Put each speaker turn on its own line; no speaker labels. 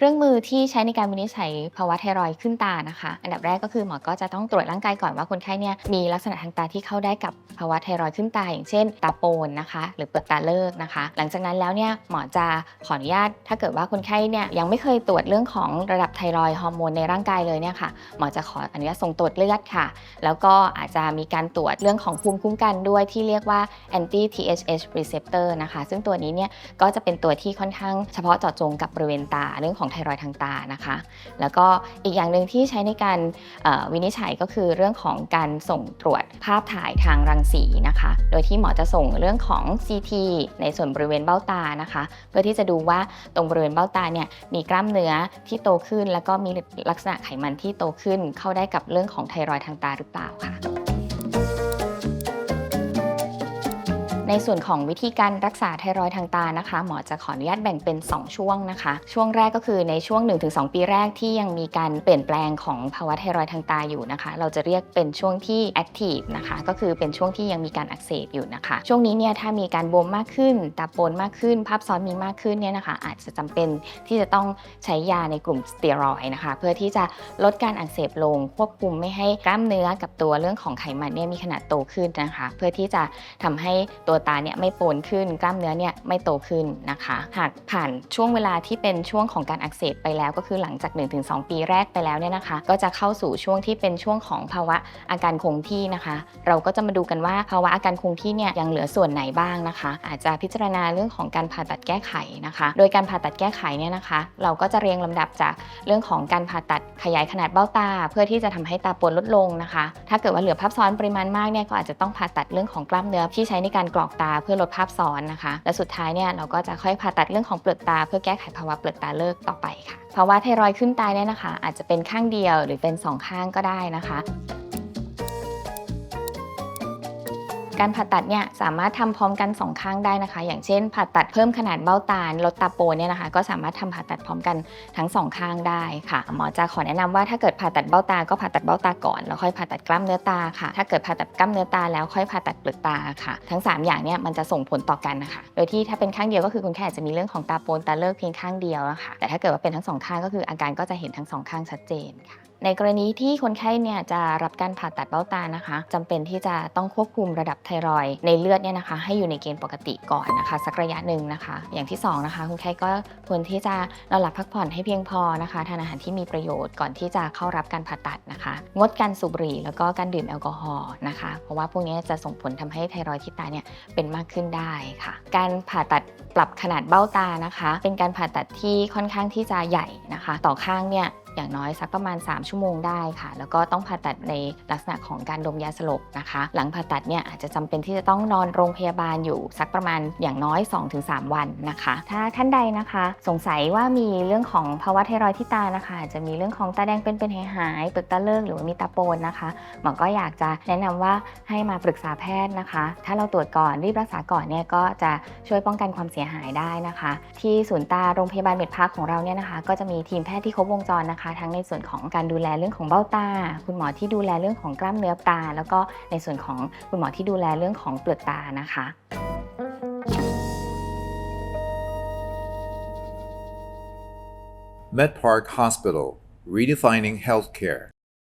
เครื่องมือที่ใช้ในการวินิจฉัยภาวะไทรอยขึ้นตานะคะ อันดับแรกก็คือหมอก็จะต้องตรวจร่างกายก่อนว่าคนไข้เนี่ยมีลักษณะทางตาที่เข้าได้กับภาวะไทรอยขึ้นตา อย่างเช่น ตาโปนนะคะ หรือเปลือกตาเลิกนะคะ หลังจากนั้นแล้วเนี่ยหมอจะขออนุญาต ถ้าเกิดว่าคนไข้เนี่ยยังไม่เคยตรวจเรื่องของระดับไทรอยฮอร์โมนในร่างกายเลยเนี่ยค่ะหมอจะขออนุญาตส่งตรวจเลือดค่ะ แล้วก็อาจจะมีการตรวจเรื่องของภูมิคุ้มกันด้วยที่เรียกว่า anti THH receptor นะคะ ซึ่งตัวนี้เนี่ยก็จะเป็นตัวที่ค่อนข้างเฉพาะเจาะจงกับบริเวณตาเรื่องของไทรอยด์ทางตานะคะ แล้วก็อีกอย่างหนึ่งที่ใช้ในการวินิจฉัยก็คือเรื่องของการส่งตรวจภาพถ่ายทางรังสีนะคะ โดยที่หมอจะส่งเรื่องของ CT ในส่วนบริเวณเบ้าตานะคะ เพื่อที่จะดูว่าตรงบริเวณเบ้าตาเนี่ยมีกล้ามเนื้อที่โตขึ้น แล้วก็มีลักษณะไขมันที่โตขึ้นเข้าได้กับเรื่องของไทรอยด์ทางตาหรือเปล่าค่ะ ในส่วนของวิธีการรักษาไทรอยด์ทางตานะคะ หมอจะขออนุญาตแบ่งเป็น 2 ช่วงนะคะ ช่วงแรกก็คือในช่วง 1-2 ปีแรกที่ยังมีการเปลี่ยนแปลงของภาวะไทรอยด์ทางตาอยู่นะคะ เราจะเรียกเป็นช่วงที่แอคทีฟนะคะก็คือเป็นช่วงที่ยังมีการอักเสบอยู่นะคะ ช่วงนี้เนี่ยถ้ามีการบวมมากขึ้นตาโปนมากขึ้น ภาพซ้อนมีมากขึ้นเนี่ยนะคะอาจจะจำเป็นที่จะต้องใช้ยาในกลุ่มสเตียรอยด์นะคะ เพื่อที่จะลดการอักเสบลง ควบคุมไม่ให้กล้ามเนื้อกับตัวเรื่องของไขมันเนี่ยมีขนาดโตขึ้นนะคะ เพื่อที่จะทำให้ตัวตาเนี่ยไม่โปนขึ้น กล้ามเนื้อเนี่ยไม่โตขึ้นนะคะ หากผ่านช่วงเวลาที่เป็นช่วงของการอักเสบไปแล้วก็คือหลังจาก 1-2 ปีแรกไปแล้วเนี่ยนะคะ ก็จะเข้าสู่ช่วงที่เป็นช่วงของภาวะอาการคงที่นะคะ เราก็จะมาดูกันว่าภาวะอาการคงที่เนี่ยยังเหลือส่วนไหนบ้างนะคะ อาจจะพิจารณาเรื่องของการผ่าตัดแก้ไขนะคะ โดยการผ่าตัดแก้ไขเนี่ยนะคะ เราก็จะเรียงลำดับจากเรื่องของการผ่าตัดขยายขนาดเบ้าตา เพื่อที่จะทำให้ตาปนลดลงนะคะ ถ้าเกิดว่าเหลือภาพซ้อนปริมาณมากเนี่ยก็อาจจะต้องผ่าตัดเรื่องของกล้ามเนื้อที่ใช้ในการกรอกตาเพื่อลดภาพซ้อนนะคะ และสุดท้ายเนี่ยเราก็จะค่อยผ่าตัดเรื่องของเปลือกตา เพื่อแก้ไขภาวะเปลือกตาเลิกต่อไปค่ะภาวะไทรอยขึ้นตาเนี่ยนะคะ อาจจะเป็นข้างเดียวหรือเป็นสองข้างก็ได้นะคะ การผ่าตัดเนี่ยสามารถทำพร้อมกันสองข้างได้นะคะ อย่างเช่น ผ่าตัดเพิ่มขนาดเบ้าตาลดตาโปนเนี่ยนะคะ ก็สามารถทำผ่าตัดพร้อมกันทั้งสองข้างได้ค่ะ หมอจะขอแนะนำว่าถ้าเกิดผ่าตัดเบ้าตา ก็ผ่าตัดเบ้าตาก่อนแล้วค่อยผ่าตัดกล้ามเนื้อตาค่ะ ถ้าเกิดผ่าตัดกล้ามเนื้อตาแล้วค่อยผ่าตัดเปลือกตาค่ะ ทั้งสามอย่างเนี่ยมันจะส่งผลต่อกันนะคะ โดยที่ถ้าเป็นข้างเดียวก็คือคุณแค่อาจจะมีเรื่องของตาโปนตาเลิกเพียงข้างเดียวนะคะแต่ถ้าเกิดว่าเป็นทั้งสองข้างก็คืออาการก็จะเห็นทั้งสองข้างชัดเจนค่ะ ในกรณีที่คนไข้เนี่ยจะรับการผ่าตัดเบ้าตานะคะจำเป็นที่จะต้องควบคุมระดับไทรอยด์ในเลือดเนี่ยนะคะ ให้อยู่ในเกณฑ์ปกติก่อนนะคะ สักระยะหนึ่งนะคะ อย่างที่สองนะคะคนไข้ก็ควรที่จะนอนหลับพักผ่อนให้เพียงพอนะคะทานอาหารที่มีประโยชน์ก่อนที่จะเข้ารับการผ่าตัดนะคะ งดการสูบบุหรี่แล้วก็การดื่มแอลกอฮอล์นะคะ เพราะว่าพวกนี้จะส่งผลทำให้ไทรอยด์ที่ตาเนี่ยเป็นมากขึ้นได้ค่ะ การผ่าตัดปรับขนาดเบ้าตานะคะ เป็นการผ่าตัดที่ค่อนข้างที่จะใหญ่นะคะ ต่อข้างเนี่ย อย่างน้อยสักประมาณ 3 ชั่วโมงได้ค่ะ แล้วก็ต้องผ่าตัดในลักษณะของการดมยาสลบนะคะ หลังผ่าตัดเนี่ยอาจจะจำเป็นที่จะต้องนอนโรงพยาบาลอยู่สักประมาณอย่างน้อย 2-3 วันนะคะ ถ้าท่านใดนะคะ สงสัยว่ามีเรื่องของภาวะไทรอยที่ตานะคะอาจจะมีเรื่องของตาแดงเป็นเป็นหายหายเปลือกตาเลิกหรือว่ามีตาโปนนะคะหมอก็อยากจะแนะนำว่าให้มาปรึกษาแพทย์นะคะ ถ้าเราตรวจก่อนรีบรักษาก่อนเนี่ยก็จะช่วยป้องกันความเสียหายได้นะคะ ที่ศูนย์ตาโรงพยาบาลเม็ดพักของเราเนี่ยนะคะ ก็จะมีทีมแพทย์ที่ครบวงจรนะคะทั้งในส่วนของการดูแลเรื่องของเบ้าตา คุณหมอที่ดูแลเรื่องของกล้ามเนื้อตา แล้วก็ในส่วนของคุณหมอที่ดูแลเรื่องของเปลือกตานะคะ
MedPark Hospital, redefining healthcare.